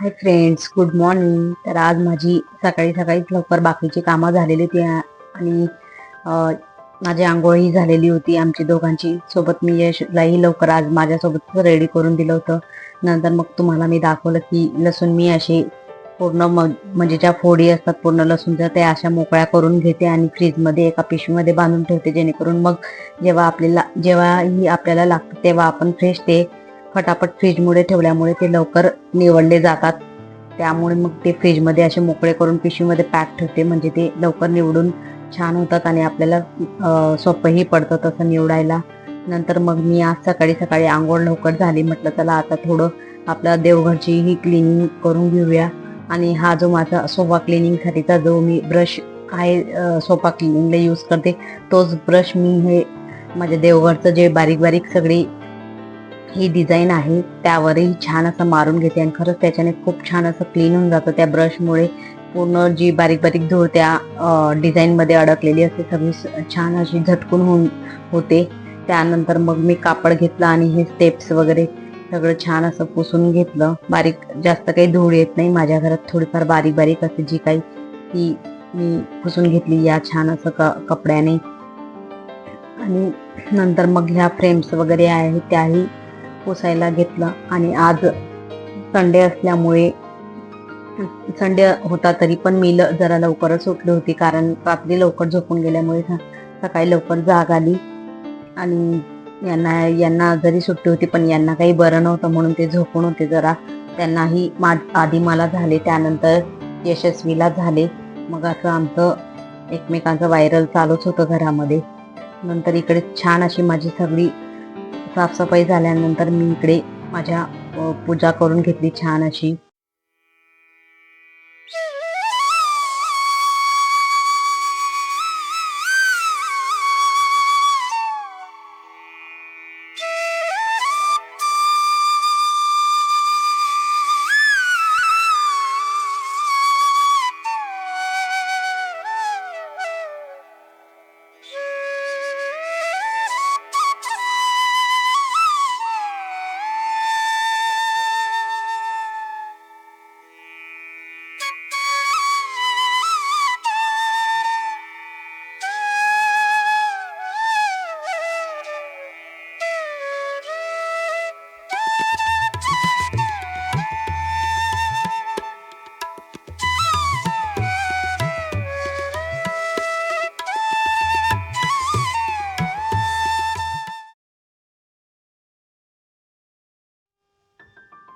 Hi friends good morning तर आज माझी सकाळी सकाळीच लवकर बाकीची कामं झालेली होती आणि माझी आंघोळही झालेली होती आमची दोघांची. सोबत मी यशलाही लवकर आज माझ्यासोबत रेडी करून दिलं होतं. नंतर मग तुम्हाला मी दाखवलं की लसूण मी असे पूर्ण म्हणजे ज्या फोडी असतात पूर्ण लसूणच्या त्या अशा मोकळ्या करून घेते आणि फ्रीजमध्ये एका पिशवीमध्ये बांधून ठेवते जेणेकरून मग जेव्हा आपल्याला जेव्हाही आपल्याला लागतं तेव्हा आपण फ्रेश ते फटाफट फ्रीजमुळे ठेवल्यामुळे ते लवकर निवडले जातात. त्यामुळे मग ते फ्रीजमध्ये असे मोकळे करून पिशवीमध्ये पॅक ठेवते. म्हणजे ते लवकर निवडून छान होतात आणि आपल्याला सोपंही पडतं तसं निवडायला. नंतर मग मी आज सकाळी सकाळी आंघोळ लवकर झाली. म्हटलं चला आता थोडं आपल्या देवघरची ही क्लिनिंग करून घेऊया. आणि हा जो माझा सोफा क्लिनिंगसाठीचा जो मी ब्रश आहे सोफा क्लिनिंगला यूज करते तोच ब्रश मी हे माझ्या देवघरचं जे बारीक बारीक सगळी ही डिझाईन आहे त्यावरही छान असं मारून घेते आणि खरंच त्याच्याने खूप छान असं क्लीन होऊन जातं. त्या ब्रशमुळे पूर्ण जी बारीक बारीक धूळ त्या डिझाईनमध्ये अडकलेली असते सगळी छान अशी झटकून होऊन होते. त्यानंतर मग मी कापड घेतलं आणि हे स्टेप्स वगैरे सगळं छान असं पुसून घेतलं. बारीक जास्त काही धूळ येत नाही. माझ्या घरात थोडीफार बारीक बारीक असते जी काही ती मी पुसून घेतली या छान असं क कपड्याने. आणि नंतर मग ह्या फ्रेम्स वगैरे आहेत त्याही पुसायला घेतलं आणि आज संडे असल्यामुळे संडे होता तरी पण मी ल- जरा लवकरच उठली होती कारण रात्री लवकर झोपून गेल्यामुळे सकाळी लवकर जाग आली. आणि यांना यांना जरी सुट्टी होती पण यांना काही बरं नव्हतं म्हणून ते झोपून होते जरा. त्यांनाही मा आधी मला झाले त्यानंतर यशस्वीला झाले. मग असं आमचं एकमेकांचं व्हायरल चालूच होतं घरामध्ये. नंतर इकडे छान अशी माझी सगळी साफसफाई झाल्यानंतर मी इकडे माझ्या पूजा करून घेतली छान अशी.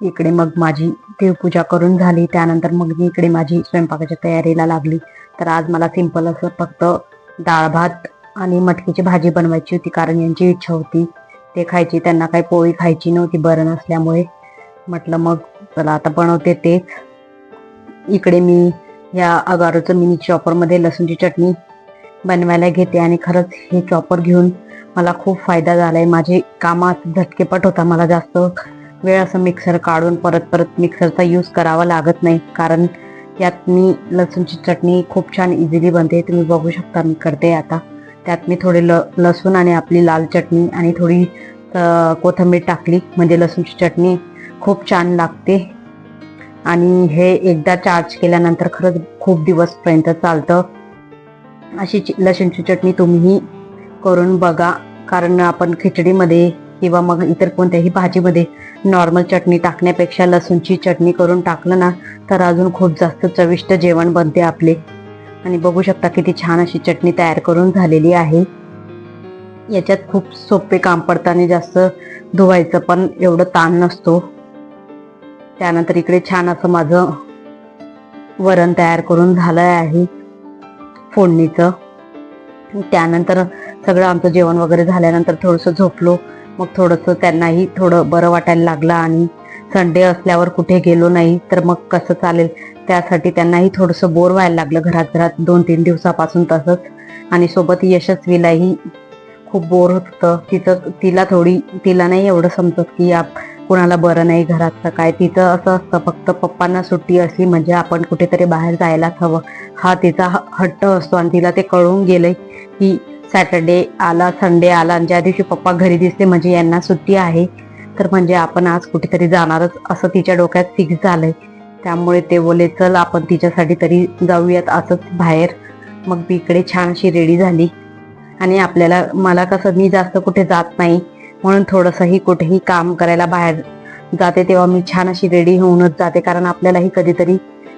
इकडे मग माझी देवपूजा करून झाली. त्यानंतर मग मी इकडे माझी स्वयंपाकाच्या तयारीला लागली. तर आज मला सिंपल असं फक्त डाळ भात आणि मटकीची भाजी बनवायची होती. कारण यांची इच्छा होती. ते खायची. त्यांना काही पोळी खायची नव्हती. बरं नसल्यामुळे म्हटलं मग चला आता बनवते तेच. इकडे मी या अगारोचं मिनी चॉपरमध्ये लसूणची चटणी बनवायला घेते. आणि खरंच हे चॉपर घेऊन मला खूप फायदा झाला आहे माझे कामात झटकेपट होता. मला जास्त वेळ असं मिक्सर काढून परत परत मिक्सरचा यूज करावा लागत नाही. कारण यात मी लसूणची चटणी खूप छान इझिली बनते. तुम्ही बघू शकता मी करते आता. त्यात मी थोडे ल लसूण आणि आपली लाल चटणी आणि थोडी कोथंबीर कोथिंबीर टाकली. म्हणजे लसूणची चटणी खूप छान लागते. आणि हे एकदा चार्ज केल्यानंतर खरंच खूप दिवसपर्यंत चालतं. अशी लसूणची चटणी तुम्हीही करून बघा. कारण आपण खिचडीमध्ये किंवा मग इतर कोणत्याही भाजीमध्ये नॉर्मल चटणी टाकण्यापेक्षा लसूणची चटणी करून टाकलं ना तर अजून खूप जास्त चविष्ट जेवण बनते आपले. आणि बघू शकता किती छान अशी चटणी तयार करून झालेली आहे. याच्यात खूप सोपे काम पडताना जास्त धुवायचं पण एवढं ताण नसतो. त्यानंतर इकडे छान असं माझं वरण तयार करून झालं आहे फोडणीचं. त्यानंतर सगळं आमचं जेवण वगैरे झाल्यानंतर थोडंसं झोपलो. मग थोडंसं त्यांनाही थोडं बरं वाटायला लागलं आणि संडे असल्यावर कुठे गेलो नाही तर मग कसं चालेल? त्यासाठी त्यांनाही थोडंसं बोर व्हायला लागलं घरात घरात दोन तीन दिवसापासून तसंच. आणि सोबत यशस्वीलाही खूप बोर होत होतं. तिचं तिला थोडी तिला नाही एवढं समजत की आप कुणाला बरं नाही घरातचं काय. तिचं असं असतं फक्त पप्पांना सुट्टी असली म्हणजे आपण कुठेतरी बाहेर जायलाच हवं. हा तिचा ह- हट्ट असतो आणि तिला ते कळून गेलंय की सॅटर्डे आला संडे आला आणि ज्या दिवशी पप्पा घरी दिसते म्हणजे यांना सुट्टी आहे तर म्हणजे आपण आज कुठेतरी जाणारच असं तिच्या डोक्यात फिक्स झालंय. त्यामुळे ते बोले चल आपण तिच्यासाठी तरी जाऊयात असंच बाहेर. मग मी इकडे छान अशी रेडी झाली. आणि आपल्याला मला कसं मी जास्त कुठे जात नाही म्हणून थोडंसंही कुठेही काम करायला बाहेर जाते तेव्हा मी छान अशी रेडी होऊनच जाते कारण आपल्यालाही कधीतरी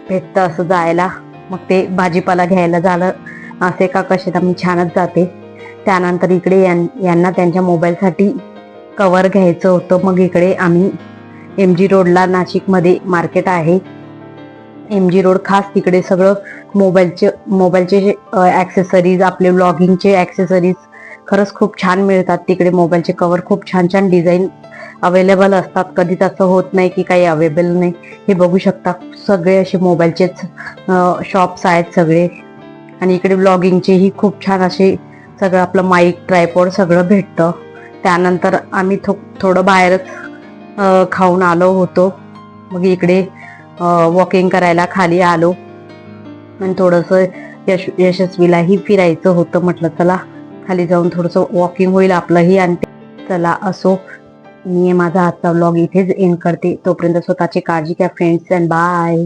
भेटतं असं जायला. मग ते भाजीपाला घ्यायला झालं. असे का कशाला मी छानच जाते. त्यानंतर इकडे यां- यांना त्यांच्या मोबाईलसाठी कवर घ्यायचं होतं. मग इकडे आम्ही एम जी रोडला नाशिकमध्ये मार्केट आहे. एम जी रोड खास तिकडे सगळं मोबाईलचे मोबाईलचे ॲक्सेसरीज आपले व्लॉगिंगचे ॲक्सेसरीज खरंच खूप छान मिळतात. तिकडे मोबाईलचे कवर खूप छान छान डिझाईन अवेलेबल असतात. कधीच असं होत नाही की काही अवेलेबल नाही. हे बघू शकता. सगळे असे मोबाईलचेच शॉप्स आहेत सगळे. आणि इकडे व्लॉगिंगचेही खूप छान असे सगळं आपलं माईक ट्रायपॉड सगळं भेटतं. त्यानंतर आम्ही थो थोडं बाहेरच खाऊन आलो होतो. मग इकडे वॉकिंग करायला खाली आलो. आणि थोडंसं यश यशस्वीलाही फिरायचं होतं म्हटलं चला खाली जाऊन थोडंसं वॉकिंग होईल आपलंही आणि चला असो. मी माझा आजचा व्लॉग इथेच एंड करते. तोपर्यंत स्वतःची काळजी घ्या फ्रेंड्स अँड बाय